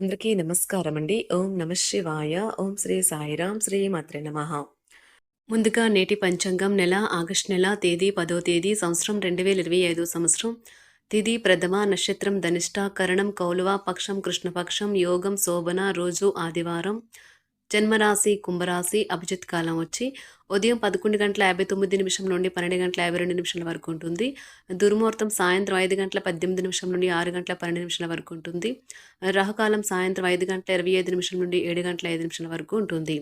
అందరికీ నమస్కారం అండి ఓం నమ శివాయ. ఓం శ్రీ సాయిరాం శ్రీ మాత్రే నమ. ముందుగా నేటి పంచాంగం నెల ఆగస్టు నెల తేదీ పదో తేదీ సంవత్సరం రెండు వేల ఇరవై ఐదు సంవత్సరం. తిది ప్రథమ నక్షత్రం ధనిష్ట కరణం కౌలువ పక్షం కృష్ణపక్షం యోగం శోభన రోజు ఆదివారం. జన్మరాశి కుంభరాశి అభిజిత్ కాలం వచ్చి ఉదయం పదకొండు గంటల యాభై తొమ్మిది నిమిషం నుండి పన్నెండు గంటల యాభై రెండు నిమిషాల వరకు ఉంటుంది. దుర్ముహూర్తం సాయంత్రం ఐదు గంటల పద్దెనిమిది నిమిషం నుండి ఆరు గంటల పన్నెండు నిమిషాల వరకు ఉంటుంది. రాహుకాలం సాయంత్రం ఐదు గంటల ఇరవై ఐదు నిమిషం నుండి ఏడు గంటల ఐదు నిమిషాల వరకు ఉంటుంది.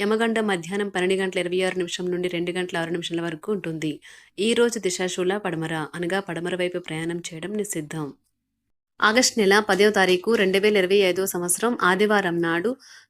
యమగండ మధ్యాహ్నం పన్నెండు గంటల ఇరవై ఆరు నిమిషం నుండి రెండు గంటల ఆరు నిమిషాల వరకు ఉంటుంది. ఈ రోజు దిశాశూల పడమర అనగా పడమర వైపు ప్రయాణం చేయడం నిషిద్ధం. ఆగస్టు నెల పదో తారీఖు రెండు వేల ఇరవై ఐదో సంవత్సరం ఆదివారం నాడు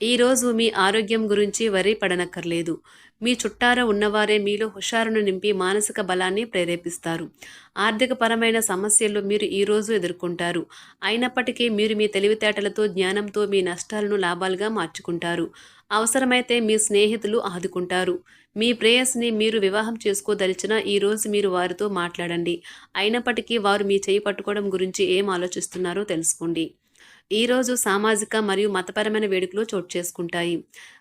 ఈరోజు మీ ఆరోగ్యం గురించి వరి పడనక్కర్లేదు. మీ చుట్టార ఉన్నవారే మీలో హుషారును నింపి మానసిక బలాన్ని ప్రేరేపిస్తారు. ఆర్థికపరమైన సమస్యలు మీరు ఈరోజు ఎదుర్కొంటారు. అయినప్పటికీ మీరు మీ తెలివితేటలతో జ్ఞానంతో మీ నష్టాలను లాభాలుగా మార్చుకుంటారు. అవసరమైతే మీ స్నేహితులు ఆదుకుంటారు. మీ ప్రేయస్ని మీరు వివాహం చేసుకోదలిచిన ఈరోజు మీరు వారితో మాట్లాడండి. అయినప్పటికీ వారు మీ చేయి పట్టుకోవడం గురించి ఏం ఆలోచిస్తున్నారో తెలుసుకోండి. ఈరోజు సామాజిక మరియు మతపరమైన వేడుకలు చోటు చేసుకుంటాయి.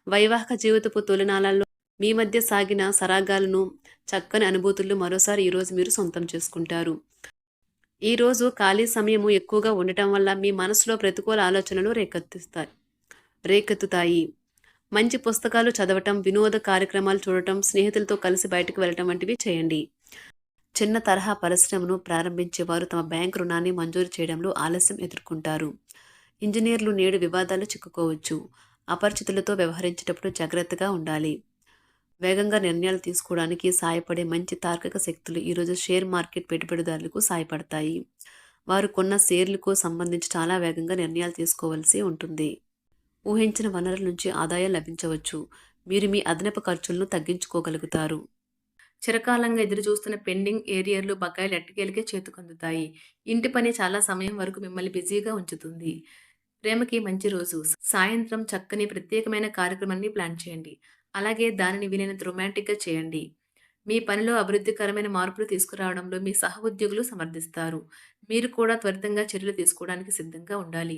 వైవాహిక జీవితపు తొలినాళాల్లో మీ మధ్య సాగిన సరాగాలను చక్కని అనుభూతులు మరోసారి ఈరోజు మీరు సొంతం చేసుకుంటారు. ఈరోజు ఖాళీ సమయము ఎక్కువగా ఉండటం వల్ల మీ మనసులో ప్రతికూల ఆలోచనలు రేకెత్తిస్తాయి రేకెత్తుతాయి. మంచి పుస్తకాలు చదవటం వినోద కార్యక్రమాలు చూడటం స్నేహితులతో కలిసి బయటకు వెళ్ళటం వంటివి చేయండి. చిన్న తరహా పరిశ్రమను ప్రారంభించేవారు తమ బ్యాంక్ రుణాన్ని మంజూరు చేయడంలో ఆలస్యం ఎదుర్కొంటారు. ఇంజనీర్లు నేడు వివాదాలు చిక్కుకోవచ్చు. అపరిచితులతో వ్యవహరించేటప్పుడు జాగ్రత్తగా ఉండాలి. వేగంగా నిర్ణయాలు తీసుకోవడానికి సాయపడే మంచి తార్కిక శక్తులు ఈరోజు షేర్ మార్కెట్ పెట్టుబడిదారులకు సాయపడతాయి. వారు కొన్న షేర్లకు సంబంధించి చాలా వేగంగా నిర్ణయాలు తీసుకోవాల్సి ఉంటుంది. ఊహించిన వనరుల నుంచి ఆదాయం లభించవచ్చు. మీరు మీ అదనపు ఖర్చులను తగ్గించుకోగలుగుతారు. చిరకాలంగా ఎదురు చూస్తున్న పెండింగ్ ఏరియర్లు బకాయిలు ఎట్టకేలకే చేతుకందుతాయి. ఇంటి పని చాలా సమయం వరకు మిమ్మల్ని బిజీగా ఉంచుతుంది. ప్రేమకి మంచి రోజు. సాయంత్రం చక్కని ప్రత్యేకమైన కార్యక్రమాన్ని ప్లాన్ చేయండి. అలాగే దానిని వీలైనంత రొమాంటిక్గా చేయండి. మీ పనిలో అభివృద్ధికరమైన మార్పులు తీసుకురావడంలో మీ సహ ఉద్యోగులు సమర్థిస్తారు. మీరు కూడా త్వరితంగా చర్యలు తీసుకోవడానికి సిద్ధంగా ఉండాలి.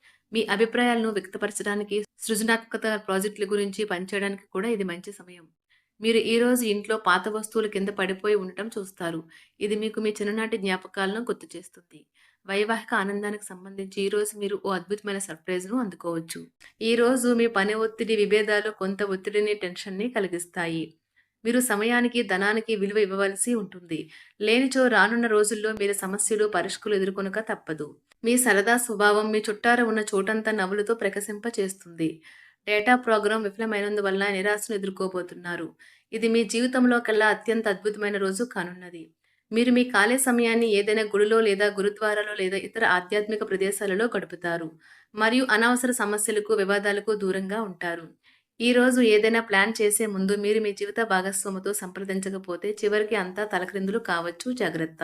మీ అభిప్రాయాలను వ్యక్తపరచడానికి సృజనాత్మకత ప్రాజెక్టుల గురించి పనిచేయడానికి కూడా ఇది మంచి సమయం. మీరు ఈ రోజు ఇంట్లో పాత వస్తువుల కింద పడిపోయి ఉండటం చూస్తారు. ఇది మీకు మీ చిన్ననాటి జ్ఞాపకాలను గుర్తు చేస్తుంది. వైవాహిక ఆనందానికి సంబంధించి ఈరోజు మీరు ఓ అద్భుతమైన సర్ప్రైజ్ను అందుకోవచ్చు. ఈ రోజు మీ పని ఒత్తిడి విభేదాలు కొంత ఒత్తిడిని టెన్షన్ని కలిగిస్తాయి. మీరు సమయానికి ధనానికి విలువ ఇవ్వవలసి ఉంటుంది. లేనిచో రానున్న రోజుల్లో మీరు సమస్యలు పరిష్కులు ఎదుర్కొనక తప్పదు. మీ సరదా స్వభావం మీ చుట్టార ఉన్న చోటంతా నవ్వులతో ప్రకశింప చేస్తుంది డేటా ప్రోగ్రాం విఫలమైనందువల్ల నిరాశను ఎదుర్కోబోతున్నారు. ఇది మీ జీవితంలో కల్లా అత్యంత అద్భుతమైన రోజు కానున్నది. మీరు మీ ఖాళీ సమయాన్ని ఏదైనా గుడిలో లేదా గురుద్వారాలో లేదా ఇతర ఆధ్యాత్మిక ప్రదేశాలలో గడుపుతారు. మరియు అనవసర సమస్యలకు వివాదాలకు దూరంగా ఉంటారు. ఈ రోజు ఏదైనా ప్లాన్ చేసే ముందు మీరు మీ జీవిత భాగస్వామితో సంప్రదించకపోతే చివరికి అంతా తలక్రిందులు కావచ్చు. జాగ్రత్త.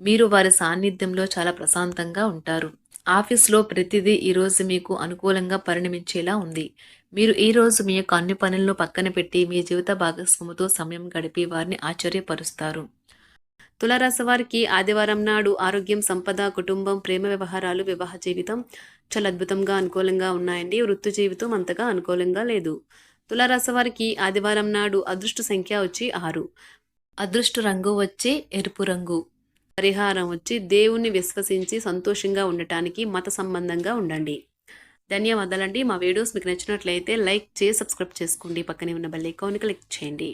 మీరు వారి సాన్నిధ్యంలో చాలా ప్రశాంతంగా ఉంటారు. ఆఫీస్లో ప్రతిదీ ఈరోజు మీకు అనుకూలంగా పరిణమించేలా ఉంది. మీరు ఈ రోజు మీ యొక్క అన్ని పనులను పక్కన పెట్టి మీ జీవిత భాగస్వామితో సమయం గడిపి వారిని ఆశ్చర్యపరుస్తారు. తులారాశి వారికి ఆదివారం నాడు ఆరోగ్యం సంపద కుటుంబం ప్రేమ వ్యవహారాలు వివాహ జీవితం చాలా అద్భుతంగా అనుకూలంగా ఉన్నాయండి. వృత్తి జీవితం అంతగా అనుకూలంగా లేదు. తులారాశి వారికి ఆదివారం నాడు అదృష్ట సంఖ్య వచ్చి ఆరు. అదృష్ట రంగు వచ్చి ఎరుపు రంగు. పరిహారం వచ్చి దేవుణ్ణి విశ్వసించి సంతోషంగా ఉండటానికి మత సంబంధంగా ఉండండి. ధన్యవాదాలండి. మా వీడియోస్ మీకు నచ్చినట్లయితే లైక్ చేసి సబ్స్క్రైబ్ చేసుకోండి. పక్కనే ఉన్న బెల్ ఐకాన్ క్లిక్ చేయండి.